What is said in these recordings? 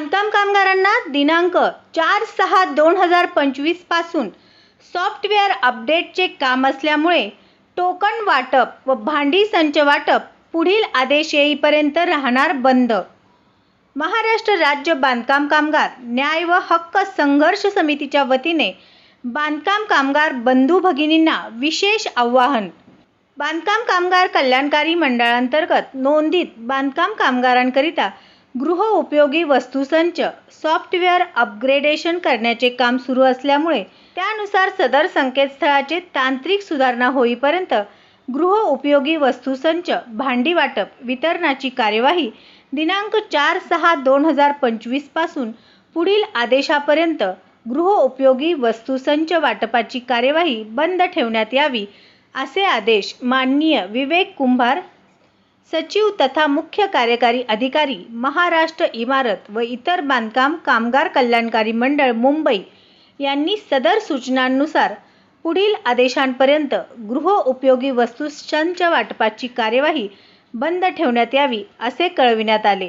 बांधकाम कामगारांना दिनांक चार सहा दोन हजार पंचवीसपासून सॉफ्टवेअर अपडेटचे काम असल्यामुळे टोकन वाटप व भांडी संच वाटप पुढील आदेश येईपर्यंत राहणार बंद. महाराष्ट्र राज्य बांधकाम कामगार न्याय व हक्क संघर्ष समितीच्या वतीने बांधकाम कामगार बंधू भगिनींना विशेष आव्हान. बांधकाम कामगार कल्याणकारी मंडळांतर्गत नोंदीत बांधकाम कामगारांकरिता गृहउपयोगी वस्तूसंच सॉफ्टवेअर अपग्रेडेशन करण्याचे काम सुरू असल्यामुळे त्यानुसार सदर संकेतस्थळाचे तांत्रिक सुधारणा होईपर्यंत गृहउपयोगी वस्तूसंच भांडी वाटप वितरणाची कार्यवाही दिनांक चार सहा दोन हजार पंचवीसपासून पुढील आदेशापर्यंत गृहउपयोगी वस्तूसंच वाटपाची कार्यवाही बंद ठेवण्यात यावी असे आदेश माननीय विवेक कुंभार सचिव तथा मुख्य कार्यकारी अधिकारी महाराष्ट्र इमारत व इतर बांधकाम कामगार कल्याणकारी मंडळ मुंबई यांनी सदर सूचनांनुसार पुढील आदेशांपर्यंत गृहउपयोगी वस्तू संच वाटपाची कार्यवाही बंद ठेवण्यात यावी असे कळविण्यात आले.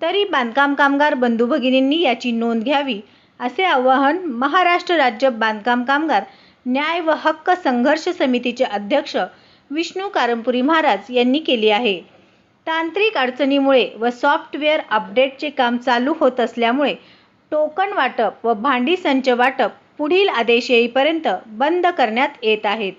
तरी बांधकाम कामगार बंधू भगिनींनी याची नोंद घ्यावी असे आवाहन महाराष्ट्र राज्य बांधकाम कामगार न्याय व हक्क संघर्ष समितीचे अध्यक्ष विष्णू कारंपुरी महाराज यांनी केली आहे. तांत्रिक अडचणीमुळे व सॉफ्टवेअर अपडेटचे काम चालू होत असल्यामुळे टोकन वाटप व भांडी संच वाटप पुढील आदेश येईपर्यंत बंद करण्यात येत आहेत.